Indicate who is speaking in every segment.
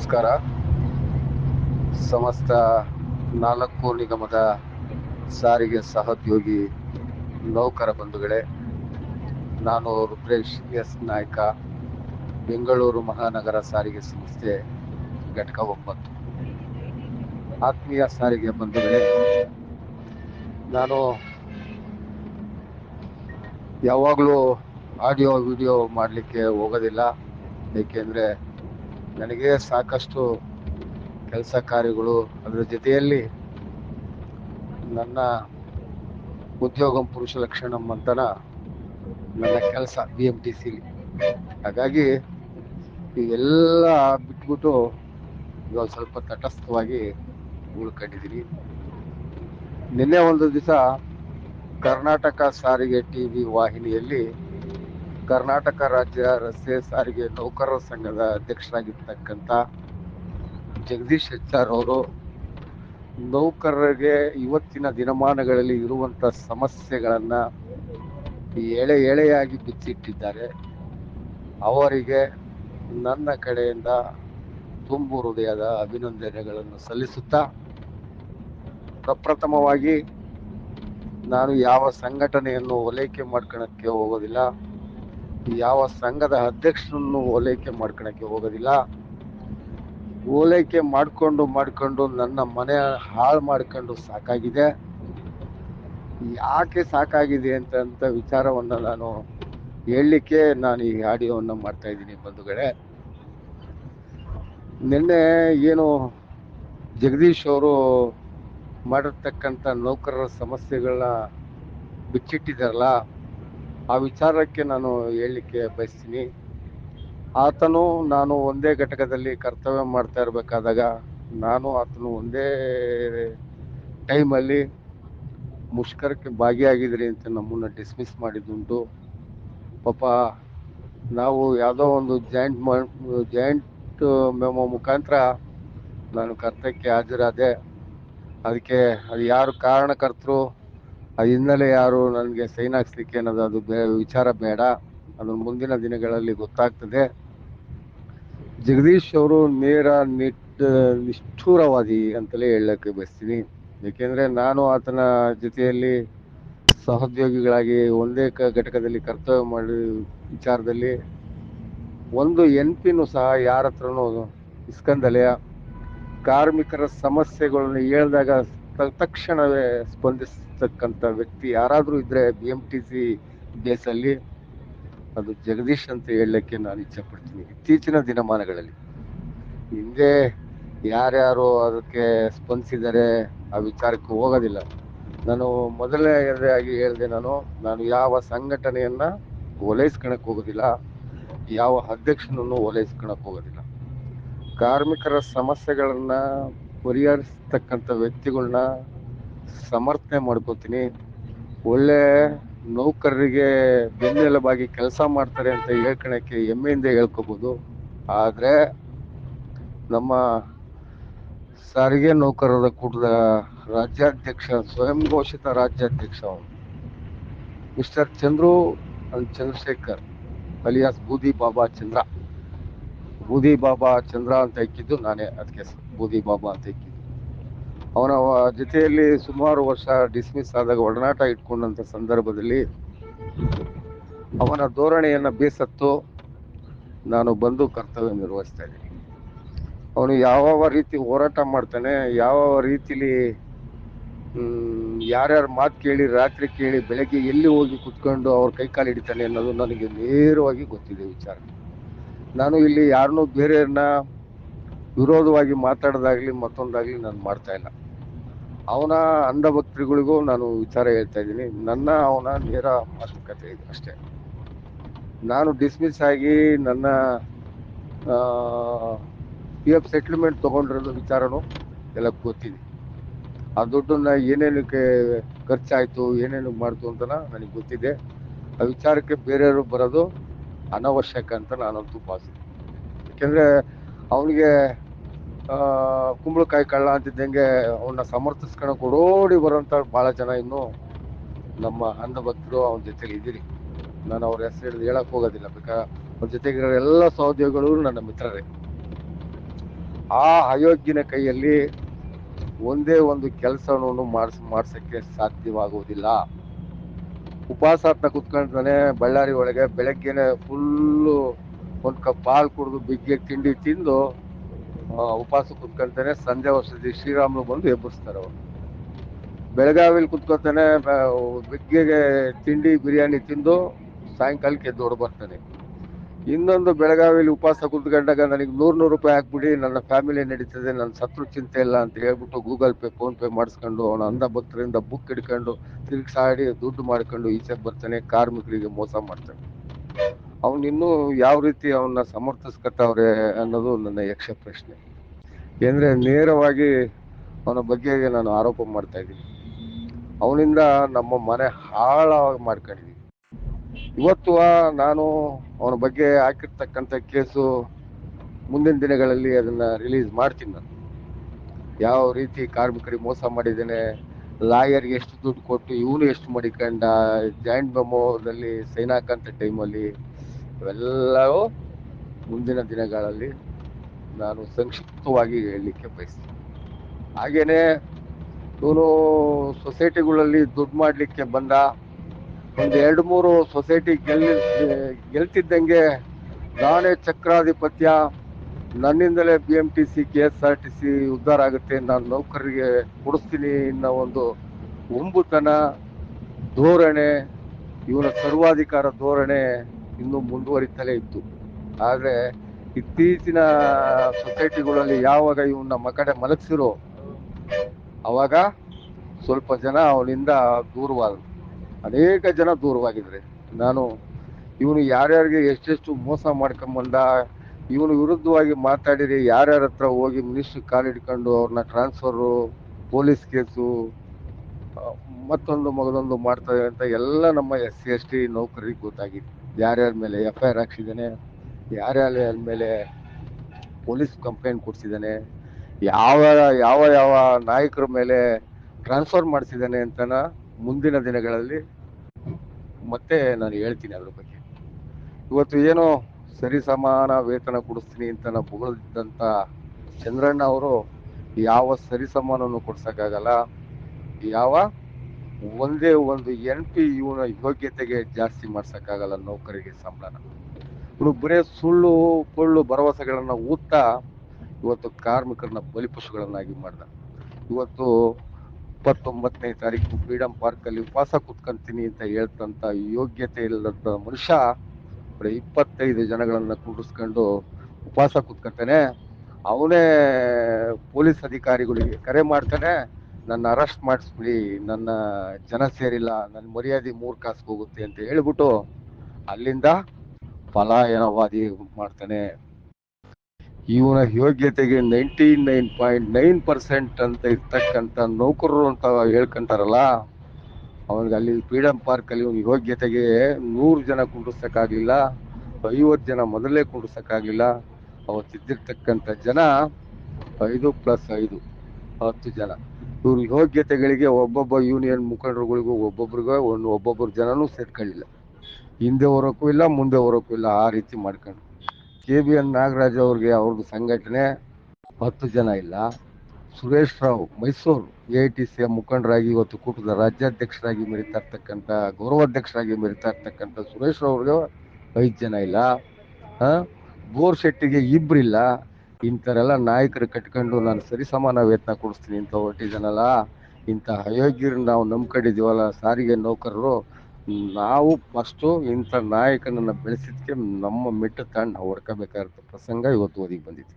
Speaker 1: ನಮಸ್ಕಾರ. ಸಮಸ್ತ ನಾಲ್ಕು ನಿಗಮದ ಸಾರಿಗೆ ಸಹೋದ್ಯೋಗಿ ನೌಕರ ಬಂಧುಗಳೇ, ನಾನು ರುದ್ರೇಶ್ ಎಸ್ ನಾಯ್ಕ, ಬೆಂಗಳೂರು ಮಹಾನಗರ ಸಾರಿಗೆ ಸಂಸ್ಥೆ ಘಟಕ ಒಂಬತ್ತು. ಆತ್ಮೀಯ ಸಾರಿಗೆ ಬಂಧುಗಳೇ, ನಾನು ಯಾವಾಗಲೂ ಆಡಿಯೋ, ವಿಡಿಯೋ ಮಾಡಲಿಕ್ಕೆ ಹೋಗೋದಿಲ್ಲ. ಏಕೆಂದರೆ ನನಗೆ ಸಾಕಷ್ಟು ಕೆಲಸ ಕಾರ್ಯಗಳು ಅದರ ಜೊತೆಯಲ್ಲಿ ನನ್ನ ಉದ್ಯೋಗಂ ಪುರುಷ ಲಕ್ಷಣ ಅಂತನ ನನ್ನ ಕೆಲಸ ಬಿ ಎಂ ಟಿ ಸಿಲಿ ಹಾಗಾಗಿ ಇವೆಲ್ಲ ಬಿಟ್ಬಿಟ್ಟು ಇವಾಗ ಸ್ವಲ್ಪ ತಟಸ್ಥವಾಗಿ ಉಳ್ಕೊಂಡಿದ್ದೀನಿ. ನಿನ್ನೆ ಒಂದು ದಿವಸ ಕರ್ನಾಟಕ ಸಾರಿಗೆ ಟಿ ವಿ ವಾಹಿನಿಯಲ್ಲಿ ಕರ್ನಾಟಕ ರಾಜ್ಯ ರಸ್ತೆ ಸಾರಿಗೆ ನೌಕರರ ಸಂಘದ ಅಧ್ಯಕ್ಷರಾಗಿರ್ತಕ್ಕಂಥ ಜಗದೀಶ್ ಹೆಚ್ಆರ್ ಅವರು ನೌಕರರಿಗೆ ಇವತ್ತಿನ ದಿನಮಾನಗಳಲ್ಲಿ ಇರುವಂತ ಸಮಸ್ಯೆಗಳನ್ನ ಎಳೆ ಎಳೆಯಾಗಿ ಬಿಚ್ಚಿಟ್ಟಿದ್ದಾರೆ. ಅವರಿಗೆ ನನ್ನ ಕಡೆಯಿಂದ ತುಂಬು ಹೃದಯದ ಅಭಿನಂದನೆಗಳನ್ನು ಸಲ್ಲಿಸುತ್ತಾ ಪ್ರಪ್ರಥಮವಾಗಿ ನಾನು ಯಾವ ಸಂಘಟನೆಯನ್ನು ಓಲೈಕೆ ಮಾಡ್ಕೊಳಕ್ಕೆ ಹೋಗೋದಿಲ್ಲ. ಯಾವ ಸಂಘದ ಅಧ್ಯಕ್ಷರನ್ನು ಓಲೈಕೆ ಮಾಡ್ಕೊಳಕ್ಕೆ ಹೋಗೋದಿಲ್ಲ. ಓಲೈಕೆ ಮಾಡ್ಕೊಂಡು ಮಾಡ್ಕೊಂಡು ನನ್ನ ಮನೆ ಹಾಳು ಮಾಡ್ಕೊಂಡು ಸಾಕಾಗಿದೆ. ಯಾಕೆ ಸಾಕಾಗಿದೆ ಅಂತ ಅಂತ ವಿಚಾರವನ್ನು ನಾನು ಹೇಳಲಿಕ್ಕೆ ನಾನು ಈ ಆಡಿಯೋವನ್ನು ಮಾಡ್ತಾ ಇದ್ದೀನಿ ಬಂಧುಗಳೇ. ನಿನ್ನೆ ಏನು ಜಗದೀಶ್ ಅವರು ಮಾಡಿರ್ತಕ್ಕಂಥ ನೌಕರರ ಸಮಸ್ಯೆಗಳನ್ನ ಬಿಚ್ಚಿಟ್ಟಿದಾರಲ್ಲ ಆ ವಿಚಾರಕ್ಕೆ ನಾನು ಹೇಳಲಿಕ್ಕೆ ಬಯಸ್ತೀನಿ. ಆತನು ನಾನು ಒಂದೇ ಘಟಕದಲ್ಲಿ ಕರ್ತವ್ಯ ಮಾಡ್ತಾ ಇರಬೇಕಾದಾಗ ನಾನು ಆತನು ಒಂದೇ ಟೈಮಲ್ಲಿ ಮುಷ್ಕರಕ್ಕೆ ಭಾಗಿಯಾಗಿದ್ರಿ ಅಂತ ನಮ್ಮನ್ನು ಡಿಸ್ಮಿಸ್ ಮಾಡಿದ್ದುಂಟು. ಪಾಪ ನಾವು ಯಾವುದೋ ಒಂದು ಜಾಯಿಂಟ್ ಜಾಯಿಂಟ್ ಮೆಮೋ ಮುಖಾಂತರ ನಾನು ಕರ್ತವ್ಯಕ್ಕೆ ಹಾಜರಾದೆ. ಅದಕ್ಕೆ ಅದು ಯಾರು ಕಾರಣಕರ್ತರು ಆ ಹಿನ್ನೆಲೆ ಯಾರು ನನಗೆ ಸೈನ್ ಹಾಕ್ಸ್ಲಿಕ್ಕೆ ಅನ್ನೋದು ಅದು ಬೇ ವಿಚಾರ ಬೇಡ. ಅದು ಮುಂದಿನ ದಿನಗಳಲ್ಲಿ ಗೊತ್ತಾಗ್ತದೆ. ಜಗದೀಶ್ ಅವರು ನೇರ ನಿಟ್ಟ ನಿಷ್ಠೂರವಾದಿ ಅಂತಲೇ ಹೇಳಕ್ಕೆ ಬಯಸ್ತೀನಿ. ಏಕೆಂದರೆ ನಾನು ಆತನ ಜೊತೆಯಲ್ಲಿ ಸಹೋದ್ಯೋಗಿಗಳಾಗಿ ಒಂದೇ ಕ ಘಟಕದಲ್ಲಿ ಕರ್ತವ್ಯ ಮಾಡಿ ವಿಚಾರದಲ್ಲಿ ಒಂದು ಎನ್ ಪಿನೂ ಸಹ ಯಾರ ಹತ್ರನೂ ಇಸ್ಕಂದಲೆಯ ಕಾರ್ಮಿಕರ ಸಮಸ್ಯೆಗಳನ್ನು ಹೇಳಿದಾಗ ತಕ್ಷಣವೇ ಸ್ಪಂದಿಸ್ತಕ್ಕಂಥ ವ್ಯಕ್ತಿ ಯಾರಾದರೂ ಇದ್ರೆ ಬಿ ಎಂ ಟಿ ಸಿ ಬೇಸಲ್ಲಿ ಅದು ಜಗದೀಶ್ ಅಂತ ಹೇಳಲಿಕ್ಕೆ ನಾನು ಇಚ್ಛೆ ಪಡ್ತೀನಿ ಇತ್ತೀಚಿನ ದಿನಮಾನಗಳಲ್ಲಿ. ಹಿಂದೆ ಯಾರ್ಯಾರು ಅದಕ್ಕೆ ಸ್ಪಂದಿಸಿದರೆ ಆ ವಿಚಾರಕ್ಕೆ ಹೋಗೋದಿಲ್ಲ. ನಾನು ಮೊದಲನೇದಾಗಿ ಹೇಳಿದೆ ನಾನು ನಾನು ಯಾವ ಸಂಘಟನೆಯನ್ನ ಓಲೈಸ್ಕೊಳಕ್ ಹೋಗೋದಿಲ್ಲ, ಯಾವ ಅಧ್ಯಕ್ಷನನ್ನು ಓಲೈಸ್ಕೊಳಕ್ ಹೋಗೋದಿಲ್ಲ. ಕಾರ್ಮಿಕರ ಸಮಸ್ಯೆಗಳನ್ನ ಪರಿಹರಿಸ್ತಕ್ಕಂಥ ವ್ಯಕ್ತಿಗಳನ್ನ ಸಮರ್ಥನೆ ಮಾಡ್ಕೋತೀನಿ. ಒಳ್ಳೆ ನೌಕರರಿಗೆ ಬೆನ್ನೆಲುಬಾಗಿ ಕೆಲಸ ಮಾಡ್ತಾರೆ ಅಂತ ಹೇಳ್ಕೊಳಕ್ಕೆ ಹೆಮ್ಮೆಯಿಂದ ಹೇಳ್ಕೋಬೋದು. ಆದರೆ ನಮ್ಮ ಸಾರಿಗೆ ನೌಕರರ ಕೂಟದ ರಾಜ್ಯಾಧ್ಯಕ್ಷ, ಸ್ವಯಂ ಘೋಷಿತ ರಾಜ್ಯಾಧ್ಯಕ್ಷ mister Chandru and Chandrashekar, alias ಬೂದಿ ಬಾಬಾ ಚಂದ್ರ. ಬೂದಿ ಬಾಬಾ ಚಂದ್ರ ಅಂತ ಇಕ್ಕಿದ್ದು ನಾನೇ. ಅದಕ್ಕೆ ಬೂದಿ ಬಾಬಾ ಅಂತ ಇಕ್ಕಿದ್ದು. ಅವನ ಜೊತೆಯಲ್ಲಿ ಸುಮಾರು ವರ್ಷ ಡಿಸ್ಮಿಸ್ ಆದಾಗ ಒಡನಾಟ ಇಟ್ಕೊಂಡಂತ ಸಂದರ್ಭದಲ್ಲಿ ಅವನ ಧೋರಣೆಯನ್ನು ಬೇಸತ್ತು ನಾನು ಬಂದು ಕರ್ತವ್ಯ ನಿರ್ವಹಿಸ್ತಾ ಇದ್ದೀನಿ. ಅವನು ಯಾವ ರೀತಿ ಹೋರಾಟ ಮಾಡ್ತಾನೆ ಯಾವ ರೀತಿಲಿ ಯಾರ್ಯಾರ ಮಾತು ಕೇಳಿ, ರಾತ್ರಿ ಕೇಳಿ, ಬೆಳಗ್ಗೆ ಎಲ್ಲಿ ಹೋಗಿ ಕುತ್ಕೊಂಡು ಅವ್ರ ಕೈ ಕಾಲು ಹಿಡಿತಾನೆ ಅನ್ನೋದು ನನಗೆ ನೇರವಾಗಿ ಗೊತ್ತಿದೆ ವಿಚಾರ. ನಾನು ಇಲ್ಲಿ ಯಾರನ್ನೂ ಬೇರೆಯವ್ರನ್ನ ವಿರೋಧವಾಗಿ ಮಾತಾಡೋದಾಗ್ಲಿ ಮತ್ತೊಂದಾಗ್ಲಿ ನಾನು ಮಾಡ್ತಾ ಇಲ್ಲ. ಅವನ ಅಂಧಭಕ್ತರಿಗಳಿಗೂ ನಾನು ವಿಚಾರ ಹೇಳ್ತಾ ಇದ್ದೀನಿ. ನನ್ನ, ಅವನ ನೇರ ಮಾತುಕತೆ ಇದೆ ಅಷ್ಟೇ. ನಾನು ಡಿಸ್ಮಿಸ್ ಆಗಿ ನನ್ನ ಪಿ ಎಫ್ ಸೆಟ್ಲ್ಮೆಂಟ್ ತೊಗೊಂಡಿರೋದು ವಿಚಾರನೂ ಎಲ್ಲ ಗೊತ್ತಿದೆ. ಆ ದುಡ್ಡನ್ನ ಏನೇನಕ್ಕೆ ಖರ್ಚಾಯ್ತು, ಏನೇನು ಮಾಡ್ತು ಅಂತ ನನಗೆ ಗೊತ್ತಿದೆ. ಆ ವಿಚಾರಕ್ಕೆ ಬೇರೆಯವರು ಬರೋದು ಅನವಶ್ಯಕ ಅಂತ ನಾನಂತೂ ಭಾವಿಸ್ತೀನಿ. ಯಾಕೆಂದ್ರೆ ಅವನಿಗೆ ಕುಂಬಳಕಾಯಿ ಕಳ್ಳ ಅಂತಿದ್ದಂಗೆ ಅವನ್ನ ಸಮರ್ಥಿಸ್ಕೊಳಕ್ ಓಡೋಡಿ ಬರೋಂಥ ಬಹಳ ಜನ ಇನ್ನು ನಮ್ಮ ಅಂಧಭಕ್ತರು ಅವನ ಜೊತೆಲಿ ಇದ್ದೀರಿ. ನಾನು ಅವ್ರ ಹೆಸರು ಹಿಡಿದು ಹೇಳಕ್ ಹೋಗೋದಿಲ್ಲ ಬೇಕಾ? ಅವ್ರ ಜೊತೆಗಿರೋ ಎಲ್ಲ ಸಹೋದ್ಯೋಗಿಗಳು ನನ್ನ ಮಿತ್ರರೇ. ಆ ಅಯೋಗ್ಯನ ಕೈಯಲ್ಲಿ ಒಂದೇ ಒಂದು ಕೆಲಸವನ್ನು ಮಾಡಿಸ್, ಮಾಡ್ಸಕ್ಕೆ ಸಾಧ್ಯವಾಗುವುದಿಲ್ಲ. ಉಪವಾಸ ಕುತ್ಕೊಂಡಿದ್ದಾನೆ ಬಳ್ಳಾರಿ ಒಳಗೆ ಬೆಳಗ್ಗೆನೆ ಫುಲ್ಲು ಒಂದು ಕಪ್ ಹಾಲು ಕುಡಿದು ಬಿಗ್ಗೆ ತಿಂಡಿ ತಿಂದು ಉಪವಾಸ ಕುತ್ಕೊಂತಾನೆ ಸಂಜೆ ವರ್ಷದಿ ಶ್ರೀರಾಮನು ಬಂದು ಎಬ್ಬಿಸ್ತಾರೆ ಅವರು. ಬೆಳಗಾವಿಲಿ ಕುತ್ಕೊತಾನೆ ಬಿಗ್ಗೆಗೆ ತಿಂಡಿ, ಬಿರಿಯಾನಿ ತಿಂದು ಸಾಯಂಕಾಲಕ್ಕೆ ಎದ್ದು ಹೊಡ್ ಬರ್ತಾನೆ. ಇನ್ನೊಂದು ಬೆಳಗಾವಿಲಿ ಉಪವಾಸ ಕುತ್ಕೊಂಡಾಗ ನನಗೆ ನೂರ್ ನೂರು ರೂಪಾಯಿ ಹಾಕ್ಬಿಡಿ, ನನ್ನ ಫ್ಯಾಮಿಲಿ ನಡೀತದೆ, ನನ್ನ ಸತ್ರು ಚಿಂತೆ ಇಲ್ಲ ಅಂತ ಹೇಳ್ಬಿಟ್ಟು ಗೂಗಲ್ ಪೇ, ಫೋನ್ ಪೇ ಮಾಡಿಸ್ಕೊಂಡು, ಅವನ ಅಂಧ ಭಕ್ತರಿಂದ ಬುಕ್ ಹಿಡ್ಕೊಂಡು, ತಿರುಗಿಸಾಡಿ ದುಡ್ಡು ಮಾಡ್ಕೊಂಡು ಈಚೆಗೆ ಬರ್ತಾನೆ, ಕಾರ್ಮಿಕರಿಗೆ ಮೋಸ ಮಾಡ್ತಾನೆ. ಅವನ್ ಇನ್ನೂ ಯಾವ ರೀತಿ ಅವನ್ನ ಸಮರ್ಥಿಸ್ಕೊತಾವ್ರೆ ಅನ್ನೋದು ನನ್ನ ಯಕ್ಷ ಪ್ರಶ್ನೆ. ಏನ್ರೆ ನೇರವಾಗಿ ಅವನ ಬಗ್ಗೆ ನಾನು ಆರೋಪ ಮಾಡ್ತಾ ಇದ್ದೀನಿ. ಅವನಿಂದ ನಮ್ಮ ಮನೆ ಹಾಳಾಗಿ ಮಾಡ್ಕೊಂಡಿದ್ದೀನಿ ಇವತ್ತು ನಾನು ಅವನ ಬಗ್ಗೆ ಹಾಕಿರ್ತಕ್ಕಂಥ ಕೇಸು ಮುಂದಿನ ದಿನಗಳಲ್ಲಿ ಅದನ್ನ ರಿಲೀಸ್ ಮಾಡ್ತೀನಿ ನಾನು. ಯಾವ ರೀತಿ ಕಾರ್ಮಿಕರಿಗೆ ಮೋಸ ಮಾಡಿದ್ದೇನೆ ಲಾಯರ್ಗೆ ಎಷ್ಟು ದುಡ್ಡು ಕೊಟ್ಟು, ಇವನು ಎಷ್ಟು ಮಡಿಕೊಂಡ, ಜಾಯಿಂಟ್ ಮೆಮೋದಲ್ಲಿ ಸೈನ್ ಹಾಕಂತ ಟೈಮಲ್ಲಿ ಇವೆಲ್ಲವೂ ಮುಂದಿನ ದಿನಗಳಲ್ಲಿ ನಾನು ಸಂಕ್ಷಿಪ್ತವಾಗಿ ಹೇಳಲಿಕ್ಕೆ ಬಯಸ್ತೀನಿ. ಹಾಗೇನೆ ಇವನು ಸೊಸೈಟಿಗಳಲ್ಲಿ ದುಡ್ಡು ಮಾಡಲಿಕ್ಕೆ ಬಂದ, ಒಂದು ಎರಡು ಮೂರು ಸೊಸೈಟಿ ಗೆಲ್ ಗೆಲ್ತಿದ್ದಂಗೆ ನಾನೇ ಚಕ್ರಾಧಿಪತ್ಯ, ನನ್ನಿಂದಲೇ B M T C K S R T C ಉದ್ಧಾರ ಆಗುತ್ತೆ, ನಾನು ನೌಕರರಿಗೆ ಕೊಡಿಸ್ತೀನಿ ಅನ್ನೋ ಒಂದು ಒಂಬುತನ ಧೋರಣೆ, ಇವನ ಸರ್ವಾಧಿಕಾರ ಧೋರಣೆ ಇನ್ನೂ ಮುಂದುವರಿತಲೇ ಇತ್ತು. ಆದರೆ ಇತ್ತೀಚಿನ ಸೊಸೈಟಿಗಳಲ್ಲಿ ಯಾವಾಗ ಇವನ್ನ ಮಕಡೆ ಮಲಗಿಸಿರೋ, ಅವಾಗ ಸ್ವಲ್ಪ ಜನ ಅವನಿಂದ ದೂರವಾದರು ಅನೇಕ ಜನ ದೂರವಾಗಿದ್ರೆ. ನಾನು ಇವನು ಯಾರ್ಯಾರಿಗೆ ಎಷ್ಟೆಷ್ಟು ಮೋಸ ಮಾಡ್ಕೊಂಬಂದ, ಇವನು ವಿರುದ್ಧವಾಗಿ ಮಾತಾಡಿರಿ ಯಾರ್ಯಾರ ಹತ್ರ ಹೋಗಿ ಮಿನಿಸ್ಟ್ರ್ ಕಾಲಿಡ್ಕೊಂಡು ಅವ್ರನ್ನ ಟ್ರಾನ್ಸ್ಫರು ಪೊಲೀಸ್ ಕೇಸು, ಮತ್ತೊಂದು ಮಗದೊಂದು ಮಾಡ್ತಾರೆ ಅಂತ ಎಲ್ಲ ನಮ್ಮ ಎಸ್ ಸಿ ಎಸ್ ಟಿ ನೌಕರಿಗೆ ಗೊತ್ತಾಗಿದೆ ಯಾರ್ಯಾರ ಮೇಲೆ ಎಫ್ ಐ ಆರ್ ಹಾಕ್ಸಿದ್ದಾನೆ, ಯಾರ್ಯಾರ ಮೇಲೆ ಪೊಲೀಸ್ ಕಂಪ್ಲೇಂಟ್ ಕೊಡ್ಸಿದ್ದಾನೆ, ಯಾವ ಯಾವ ಯಾವ ನಾಯಕರ ಮೇಲೆ ಟ್ರಾನ್ಸ್ಫರ್ ಮಾಡಿಸಿದ್ದಾನೆ ಅಂತನ ಮುಂದಿನ ದಿನಗಳಲ್ಲಿ ಮತ್ತೆ ನಾನು ಹೇಳ್ತೀನಿ ಅದ್ರ ಬಗ್ಗೆ. ಇವತ್ತು ಏನೋ ಸರಿ ಸಮಾನ ವೇತನ ಕೊಡಿಸ್ತೀನಿ ಅಂತ ನಾವು ಚಂದ್ರಣ್ಣ ಅವರು ಯಾವ ಸರಿ ಸಮಾನವನ್ನು ಕೊಡ್ಸಕ್ಕಾಗಲ್ಲ, ಯಾವ ಒಂದೇ ಒಂದು ಎನ್ ಪಿ ಇವನ ಯೋಗ್ಯತೆಗೆ ಜಾಸ್ತಿ ಮಾಡ್ಸೋಕ್ಕಾಗಲ್ಲ ನೌಕರಿಗೆ ಸಂಬಳನ. ಇವನು ಬರೇ ಸುಳ್ಳು, ಪೊಳ್ಳು ಭರವಸೆಗಳನ್ನು ಊದ್ತಾ ಇವತ್ತು ಕಾರ್ಮಿಕರನ್ನ ಬಲಿಪಶುಗಳನ್ನಾಗಿ ಮಾಡ್ದ. ಇವತ್ತು ಇಪ್ಪತ್ತೊಂಬತ್ತನೇ ತಾರೀಕು ಫ್ರೀಡಂ ಪಾರ್ಕಲ್ಲಿ ಉಪವಾಸ ಕುತ್ಕೊಂತೀನಿ ಅಂತ ಹೇಳ್ತಂತ ಯೋಗ್ಯತೆ ಇಲ್ಲದ ಮನುಷ್ಯ ಬರೀ ಇಪ್ಪತ್ತೈದು ಜನಗಳನ್ನ ಕೂಡಿಸ್ಕೊಂಡು ಉಪವಾಸ ಕುತ್ಕೊಂತಾನೆ. ಅವನೇ ಪೊಲೀಸ್ ಅಧಿಕಾರಿಗಳಿಗೆ ಕರೆ ಮಾಡ್ತಾನೆ. ನನ್ನ ಅರೆಸ್ಟ್ ಮಾಡಿಸ್ಬಿಡಿ, ನನ್ನ ಜನ ಸೇರಿಲ್ಲ, ನನ್ನ ಮರ್ಯಾದೆ ಮೂರ್ ಕಾಸು ಹೋಗುತ್ತೆ ಅಂತ ಹೇಳ್ಬಿಟ್ಟು ಅಲ್ಲಿಂದ ಪಲಾಯನವಾದಿ ಮಾಡ್ತಾನೆ. ಇವನ ಯೋಗ್ಯತೆಗೆ ninety nine point nine percent ಅಂತ ಇರ್ತಕ್ಕಂಥ ನೌಕರರು ಅಂತ ಹೇಳ್ಕೊಂತಾರಲ್ಲ, ಅವನಿಗೆ ಅಲ್ಲಿ ಫ್ರೀಡಂ ಪಾರ್ಕ್ ಅಲ್ಲಿ ಇವನ ಯೋಗ್ಯತೆಗೆ ನೂರು ಜನ ಕುಂಡ್ರಸಕ್ಕಾಗ್ಲಿಲ್ಲ ಐವತ್ತು ಜನ ಮೊದಲೇ ಕುಂಡ್ರಸಕ್ಕಾಗ್ಲಿಲ್ಲ, ಅವತ್ತಿದ್ದಿರ್ತಕ್ಕಂಥ ಜನ ಐದು ಪ್ಲಸ್ ಐದು, ಹತ್ತು ಜನ. ಇವ್ರ ಯೋಗ್ಯತೆಗಳಿಗೆ ಒಬ್ಬೊಬ್ಬ ಯೂನಿಯನ್ ಮುಖಂಡರುಗಳಿಗೂ ಒಬ್ಬೊಬ್ರಿಗೆ ಒಂದು ಒಬ್ಬೊಬ್ಬರು ಜನನೂ ಸೇರ್ಕೊಳ್ಳಿಲ್ಲ ಹಿಂದೆ ಹೊರಕ್ಕೂ ಇಲ್ಲ, ಮುಂದೆ ಹೊರಕ್ಕೂ ಇಲ್ಲ, ಆ ರೀತಿ ಮಾಡ್ಕೊಂಡು. ಕೆ ಬಿ ಎನ್ ನಾಗರಾಜ್ ಅವ್ರಿಗೆ ಅವ್ರದ್ದು ಸಂಘಟನೆ ಹತ್ತು ಜನ ಇಲ್ಲ. Suresh Rao, Mysuru A I T C ಮುಖಂಡರಾಗಿ ಇವತ್ತು ಕೂಟದ ರಾಜ್ಯಾಧ್ಯಕ್ಷರಾಗಿ ಮೆರಿತಾ ಇರ್ತಕ್ಕಂಥ, ಗೌರವಾಧ್ಯಕ್ಷರಾಗಿ ಮೆರಿತಾ ಇರ್ತಕ್ಕಂಥ ಸುರೇಶ್ ರಾವ್ ಅವ್ರಿಗೆ ಐದು ಜನ ಇಲ್ಲ. ಬೋರ್ ಶೆಟ್ಟಿಗೆ ಇಬ್ರಿಲ್ಲ ಇಂಥರೆಲ್ಲ ನಾಯಕರು ಕಟ್ಕೊಂಡು ನಾನು ಸರಿ ಸಮಾನ ವೇತನ ಕೊಡಿಸ್ತೀನಿ ಅಂತ ಹೊರಟಿದ್ದಾನಲ್ಲ ಇಂಥ ಅಯೋಗ್ಯರು ನಾವು ನಂಬ್ಕೊಂಡಿದೀವಲ್ಲ ಸಾರಿಗೆ ನೌಕರರು, ನಾವು ಫಸ್ಟು ಇಂಥ ನಾಯಕನನ್ನು ಬೆಳೆಸಿದ್ಕೆ ನಮ್ಮ ಮೆಟ್ಟು ತಾಂಡ್ ನಾವು ಪ್ರಸಂಗ ಇವತ್ತು ಓದಿಗೆ ಬಂದಿದೆ.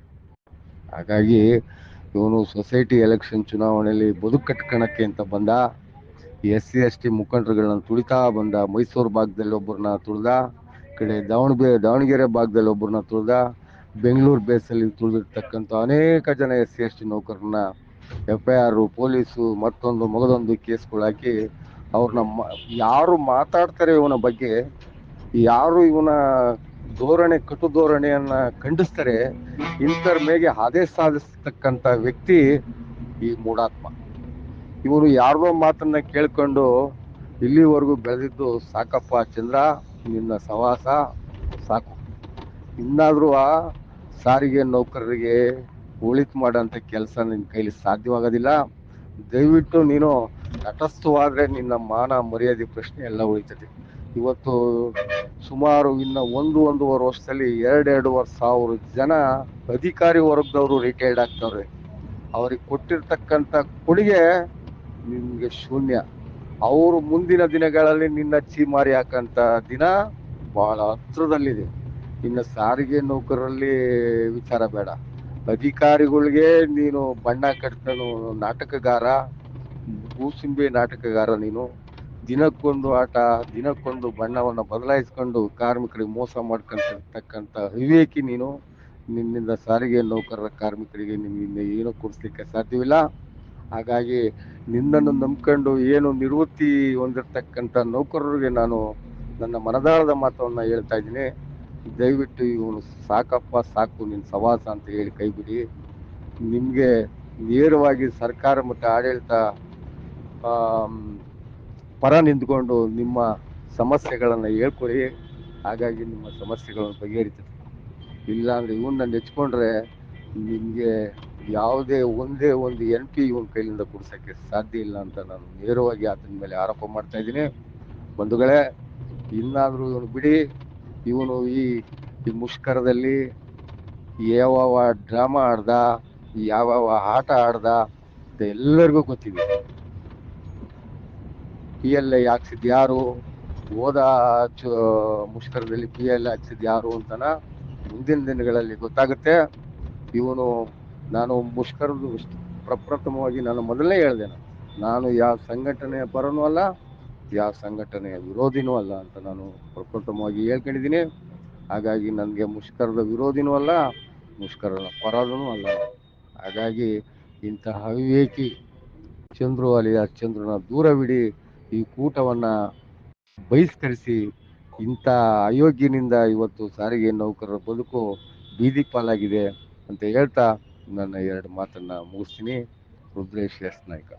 Speaker 1: ಹಾಗಾಗಿ ಇವನು ಸೊಸೈಟಿ ಎಲೆಕ್ಷನ್ ಚುನಾವಣೆಯಲ್ಲಿ ಬದುಕು ಕಟ್ಕೊಳಕ್ಕೆ ಅಂತ ಬಂದ, ಎಸ್ ಸಿ, ಎಸ್ ಟಿ ಮುಖಂಡರುಗಳನ್ನ ತುಳಿತಾ ಬಂದ, ಮೈಸೂರು ಭಾಗದಲ್ಲಿ ಒಬ್ಬರನ್ನ ತುಳಿದ ಕಡೆ ದಾವಣಗೆರೆ ದಾವಣಗೆರೆ ಭಾಗದಲ್ಲಿ ಒಬ್ಬರನ್ನ ತುಳ್ದ ಬೆಂಗಳೂರು ಬೇಸಲ್ಲಿ ತುಳಿದಿರ್ತಕ್ಕಂಥ ಅನೇಕ ಜನ ಎಸ್ ಸಿ ಎಸ್ ಟಿ ನೌಕರನ್ನ ಎಫ್ ಐ ಆರು ಪೊಲೀಸು ಮತ್ತೊಂದು ಮಗದೊಂದು ಕೇಸ್ಗಳಾಕಿ ಅವ್ರನ್ನ ಯಾರು ಮಾತಾಡ್ತಾರೆ ಇವನ ಬಗ್ಗೆ, ಯಾರು ಇವನ ಧೋರಣೆ, ಕಟು ಧೋರಣೆಯನ್ನ ಖಂಡಿಸ್ತಾರೆ, ಇಂಥರ ಮೇಗೆ ಆದೇಶ ಸಾಧಿಸ್ತಕ್ಕಂಥ ವ್ಯಕ್ತಿ ಈ ಮೂಢಾತ್ಮ ಇವರು ಯಾರೋ ಮಾತನ್ನ ಕೇಳ್ಕೊಂಡು ಇಲ್ಲಿವರೆಗೂ ಬೆಳೆದಿದ್ದು ಸಾಕಪ್ಪ ಚಂದ್ರ, ನಿನ್ನ ಸವಾಸ ಸಾಕು. ಇನ್ನಾದರೂ ಸಾರಿಗೆ ನೌಕರರಿಗೆ ಒಳಿತು ಮಾಡೋಂಥ ಕೆಲಸ ನಿನ್ನ ಕೈಲಿ ಸಾಧ್ಯವಾಗೋದಿಲ್ಲ. ದಯವಿಟ್ಟು ನೀನು ತಟಸ್ಥವಾದರೆ ನಿನ್ನ ಮಾನ ಮರ್ಯಾದೆ ಪ್ರಶ್ನೆ ಎಲ್ಲ ಉಳಿತದೆ. ಇವತ್ತು ಸುಮಾರು ಇನ್ನ ಒಂದು ಒಂದೂವರೆ ವರ್ಷದಲ್ಲಿ ಎರಡೆರಡೂವರೆ ಸಾವಿರ ಜನ ಅಧಿಕಾರಿ ವರ್ಗದವರು ರಿಟೈರ್ಡ್ ಆಗ್ತವ್ರೆ. ಅವ್ರಿಗೆ ಕೊಟ್ಟಿರ್ತಕ್ಕಂಥ ಕೊಡುಗೆ ನಿಮಗೆ ಶೂನ್ಯ. ಅವರು ಮುಂದಿನ ದಿನಗಳಲ್ಲಿ ನಿನ್ನ ಚೀಮಾರಿ ಹಾಕಂತ ದಿನ ಬಹಳ ಹತ್ರದಲ್ಲಿದೆ. ಇನ್ನು ಸಾರಿಗೆ ನೌಕರರಲ್ಲಿ ವಿಚಾರ ಬೇಡ. ಅಧಿಕಾರಿಗಳಿಗೆ ನೀನು ಬಣ್ಣ ಕಟ್ತಾನು ನಾಟಕಗಾರ, ಭೂಸಿಂಬೆ ನಾಟಕಗಾರ ನೀನು. ದಿನಕ್ಕೊಂದು ಆಟ, ದಿನಕ್ಕೊಂದು ಬಣ್ಣವನ್ನು ಬದಲಾಯಿಸ್ಕೊಂಡು ಕಾರ್ಮಿಕರಿಗೆ ಮೋಸ ಮಾಡ್ಕೊಂತಕ್ಕಂಥ ವಿವೇಕಿ ನೀನು. ನಿನ್ನಿಂದ ಸಾರಿಗೆ ನೌಕರರ ಕಾರ್ಮಿಕರಿಗೆ ನಿನ್ನಿಂದ ಏನೂ ಕೊಡಿಸ್ಲಿಕ್ಕೆ ಸಾಧ್ಯವಿಲ್ಲ. ಹಾಗಾಗಿ ನಿನ್ನನ್ನು ನಂಬ್ಕೊಂಡು ಏನು ನಿವೃತ್ತಿ ಹೊಂದಿರತಕ್ಕಂಥ ನೌಕರರಿಗೆ ನಾನು ನನ್ನ ಮನದಾಳದ ಮಾತವನ್ನು ಹೇಳ್ತಾ ಇದ್ದೀನಿ. ದಯವಿಟ್ಟು ಇವನು ಸಾಕಪ್ಪ, ಸಾಕು ನಿನ್ನ ಸವಾಸ ಅಂತ ಹೇಳಿ ಕೈ ಬಿಡಿ. ನಿಮಗೆ ನೇರವಾಗಿ ಸರ್ಕಾರ ಮತ್ತು ಆಡಳಿತ ಪರ ನಿಂತ್ಕೊಂಡು ನಿಮ್ಮ ಸಮಸ್ಯೆಗಳನ್ನು ಹೇಳ್ಕೊಡಿ. ಹಾಗಾಗಿ ನಿಮ್ಮ ಸಮಸ್ಯೆಗಳನ್ನು ಬಗೆಹರಿತದೆ. ಇಲ್ಲ ಅಂದ್ರೆ ಇವನ್ನ ನೆಚ್ಕೊಂಡ್ರೆ ನಿಮಗೆ ಯಾವುದೇ ಒಂದೇ ಒಂದು ಎನ್ ಪಿ ಇವನ್ ಕೈಲಿಂದ ಕೊಡ್ಸಕ್ಕೆ ಸಾಧ್ಯ ಇಲ್ಲ ಅಂತ ನಾನು ನೇರವಾಗಿ ಆತನ ಮೇಲೆ ಆರೋಪ ಮಾಡ್ತಾ ಇದ್ದೀನಿ. ಬಂಧುಗಳೇ, ಇನ್ನಾದರೂ ಇವನು ಬಿಡಿ. ಇವನು ಈ ಈ ಮುಷ್ಕರದಲ್ಲಿ ಯಾವ ಡ್ರಾಮಾ ಆಡ್ದ ಯಾವ ಆಟ ಆಡ್ದ ಅಂತ ಎಲ್ಲರಿಗೂ ಗೊತ್ತಿದೆ. ಪಿ ಎಲ್ ಐ ಹಾಕ್ಸಿದ್ ಯಾರು? ಹೋದ ಮುಷ್ಕರದಲ್ಲಿ ಪಿ ಎಲ್ ಹಾಕ್ಸಿದ್ ಯಾರು ಅಂತನ ಮುಂದಿನ ದಿನಗಳಲ್ಲಿ ಗೊತ್ತಾಗುತ್ತೆ. ಇವನು, ನಾನು ಮುಷ್ಕರದ ಪ್ರಪ್ರಥಮವಾಗಿ ನಾನು ಮೊದಲೇ ಹೇಳ್ದೆ. ನಾನು. ಯಾವ ಸಂಘಟನೆಯ ಪರನೂ ಅಲ್ಲ ಯಾವ ಸಂಘಟನೆಯ ವಿರೋಧಿನೂ ಅಲ್ಲ ಅಂತ ನಾನು ಪ್ರಪ್ರಥಮವಾಗಿ ಹೇಳ್ಕೊಂಡಿದ್ದೀನಿ. ಹಾಗಾಗಿ ನನಗೆ ಮುಷ್ಕರದ ವಿರೋಧಿನೂ ಅಲ್ಲ, ಮುಷ್ಕರದ ಪರಾದನೂ ಅಲ್ಲ. ಹಾಗಾಗಿ ಇಂತಹ ಅವಿವೇಕಿ ಚಂದ್ರು ಅಲಿಯ ಚಂದ್ರನ ದೂರವಿಡಿ ಈ ಕೂಟವನ್ನು ಬಹಿಷ್ಕರಿಸಿ, ಇಂಥ ಅಯೋಗ್ಯನಿಂದ ಇವತ್ತು ಸಾರಿಗೆ ನೌಕರರ ಬದುಕು ಬೀದಿ ಪಾಲಾಗಿದೆ ಅಂತ ಹೇಳ್ತಾ ನನ್ನ ಎರಡು ಮಾತನ್ನು ಮುಗಿಸ್ತೀನಿ. ರುದ್ರೇಶ್ ಎಸ್ ನಾಯ್ಕ.